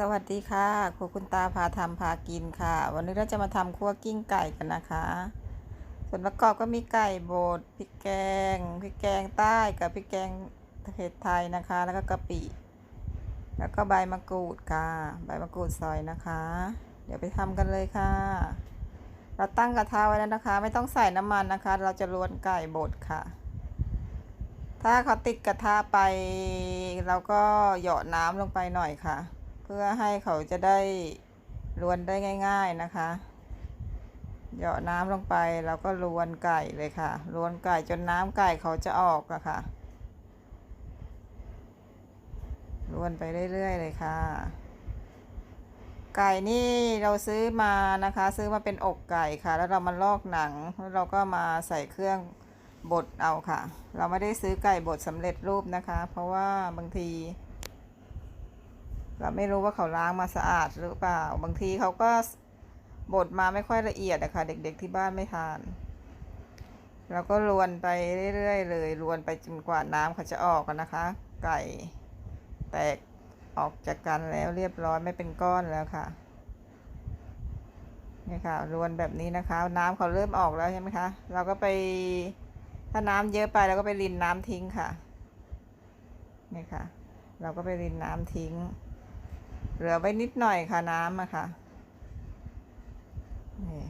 สวัสดีค่ะครัวคุณตาพาทำพากินค่ะ วันนี้เราจะมาทำคั่วกิ้งไก่กันนะคะ ส่วนประกอบก็มีไก่บดพริกแกงพริกแกงใต้กับพริกแกงเผ็ดไทยนะคะ แล้วก็กะปิ แล้วก็ใบมะกรูดค่ะ ใบมะกรูดซอยนะคะ เดี๋ยวไปทำกันเลยค่ะ เราตั้งกระทะไว้แล้วนะคะ ไม่ต้องใส่น้ำมันนะคะ เราจะรวนไก่บดค่ะถ้าเขาติดกระทะไปเราก็เหยาะน้ำลงไปหน่อยค่ะ เพื่อให้เขาจะได้รวนได้ง่าย ๆนะคะ เหยาะน้ำลงไปแล้วก็รวนไก่เลยค่ะรวนไก่จนน้ำไก่เขาจะออกอะค่ะรวนไปเรื่อยๆเลยค่ะ ไก่นี่เราซื้อมานะคะ ซื้อมาเป็นอกไก่ค่ะ แล้วเรามาลอกหนังแล้วเราก็มาใส่เครื่องบดเอาค่ะ เราไม่ได้ซื้อไก่บดสำเร็จรูปนะคะ เพราะว่าบางที เราไม่รู้ว่าเขาล้างมาสะอาดหรือเปล่า บางทีเขาก็บดมาไม่ค่อยละเอียดอะคะเด็กๆที่บ้านไม่ทานเราก็รวนไปเรื่อยๆเลยรวนไปจนกว่าน้ำเขาจะออกกันนะคะ ไก่แตกออกจากกันแล้วเรียบร้อยไม่เป็นก้อนแล้วค่ะนี่ค่ะรวนแบบนี้นะคะ น้ำเขาเริ่มออกแล้วใช่ไหมคะ เราก็ไปถ้าน้ำเยอะไปเราก็ไปรินน้ำทิ้งค่ะนี่ค่ะ เราก็ไปรินน้ำทิ้ง เหลือไว้นิดหน่อยค่ะน้ำอะค่ะนี่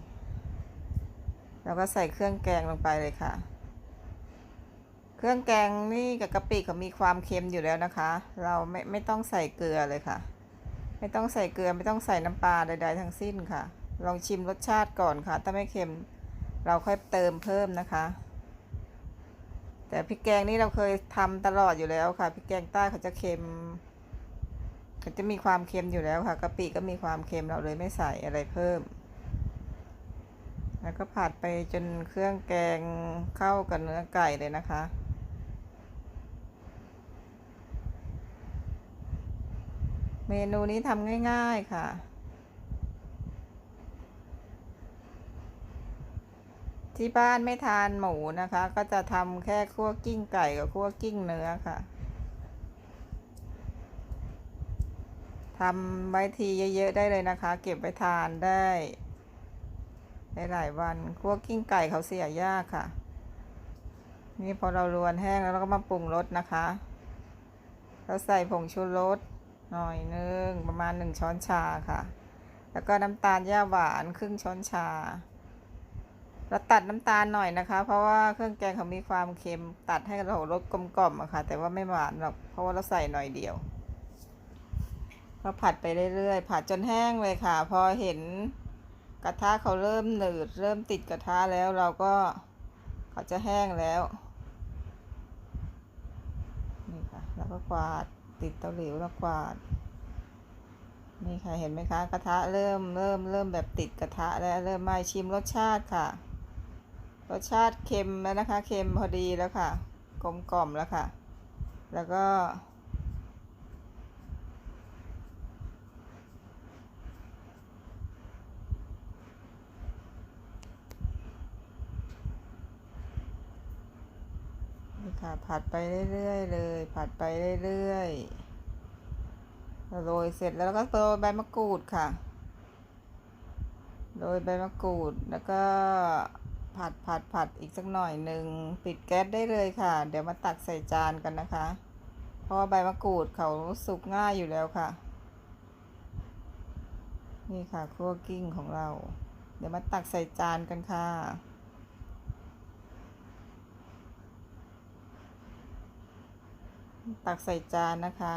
เราก็ใส่เครื่องแกงลงไปเลยค่ะ เครื่องแกงนี่กับกะปิเขามีความเค็มอยู่แล้วนะคะ เราไม่ไม่ต้องใส่เกลือเลยค่ะ ไม่ต้องใส่เกลือไม่ต้องใส่น้ำปลาใดๆทั้งสิ้นค่ะ ลองชิมรสชาติก่อนค่ะ ถ้าไม่เค็มเราค่อยเติมเพิ่มนะคะ แต่พริกแกงนี่เราเคยทำตลอดอยู่แล้วค่ะพริกแกงใต้เขาจะเค็ม เขาจะมีความเค็มอยู่แล้วค่ะกะปิก็มีความเค็มเราเลยไม่ใส่อะไรเพิ่ม แล้วก็ผัดไปจนเครื่องแกงเข้ากับเนื้อไก่เลยนะคะเมนูนี้ทำง่าย ๆ ค่ะ ที่บ้านไม่ทานหมูนะคะ ก็จะทำแค่คั่วกิ้งไก่กับคั่วกิ้งเนื้อค่ะ ทำไว้ทีเยอะๆได้เลยนะคะ เก็บไว้ทานได้หลายวันคั่วกิ้งไก่เขาเสียยากค่ะ นี่พอเรารวนแห้งแล้วเราก็มาปรุงรสนะคะเราใส่ผงชูรสหน่อยนึงประมาณหนึ่งช้อนชาค่ะ แล้วก็น้ำตาลย่าหวานครึ่งช้อนชา เราตัดน้ำตาลหน่อยนะคะ เพราะว่าเครื่องแกงเขามีความเค็มตัดให้เรารสกลมกล่อมอะค่ะ แต่ว่าไม่หวานหรอกเพราะว่าเราใส่หน่อยเดียว ก็ผัดไปเรื่อยๆ ผัดจนแห้งเลยค่ะ พอเห็นกระทะเขาเริ่มหนืด เริ่มติดกระทะแล้วเราก็เขาจะแห้งแล้วนี่ค่ะแล้วก็กวาดติดเตาหลิวแล้วกวาดนี่ค่ะเห็นไหมคะกระทะเริ่มเริ่มเริ่มแบบติดกระทะแล้วเริ่มไหม้ชิมรสชาติค่ะ รสชาติเค็มแล้วนะคะเค็มพอดีแล้วค่ะ กลมกล่อมแล้วค่ะ แล้วก็นี่ ค่ะ ผัดไปเรื่อยๆเลย ผัดไปเรื่อยๆโรยเสร็จแล้วก็โรยใบมะกรูดค่ะโรยใบมะกรูดแล้วก็ผัดผัดผัดอีกสักหน่อยหนึ่งปิดแก๊สได้เลยค่ะ เดี๋ยวมาตักใส่จานกันนะคะ เพราะว่าใบมะกรูดเขาสุกง่ายอยู่แล้วค่ะ นี่ค่ะคั่วกิ้งของเรา เดี๋ยวมาตักใส่จานกันค่ะ ตักใส่จานนะคะ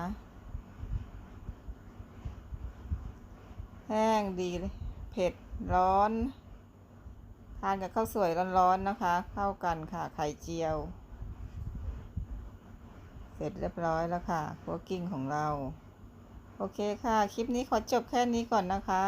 แห้งดีเลย เผ็ดร้อน ทานกับข้าวสวยร้อนๆนะคะ เข้ากันค่ะ ไข่เจียว เสร็จเรียบร้อยแล้วค่ะ คั่วกิ้งของเรา โอเคค่ะ คลิปนี้ขอจบแค่นี้ก่อนนะคะ